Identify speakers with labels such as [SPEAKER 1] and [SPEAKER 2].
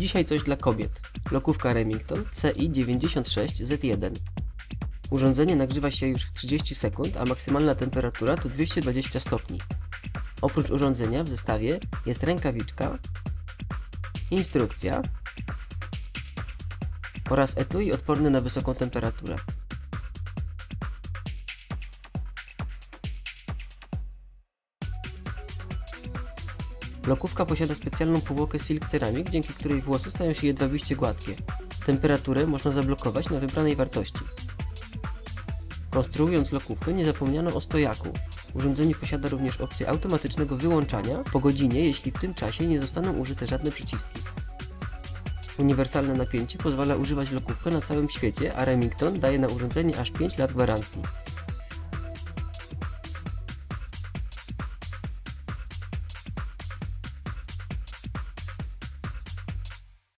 [SPEAKER 1] Dzisiaj coś dla kobiet. Lokówka Remington CI96Z1. Urządzenie nagrzewa się już w 30 sekund, a maksymalna temperatura to 220 stopni. Oprócz urządzenia w zestawie jest rękawiczka, instrukcja oraz etui odporny na wysoką temperaturę. Lokówka posiada specjalną powłokę Silk Ceramic, dzięki której włosy stają się jedwabiście gładkie. Temperaturę można zablokować na wybranej wartości. Konstruując lokówkę nie zapomniano o stojaku. Urządzenie posiada również opcję automatycznego wyłączania po godzinie, jeśli w tym czasie nie zostaną użyte żadne przyciski. Uniwersalne napięcie pozwala używać lokówkę na całym świecie, a Remington daje na urządzenie aż 5 lat gwarancji.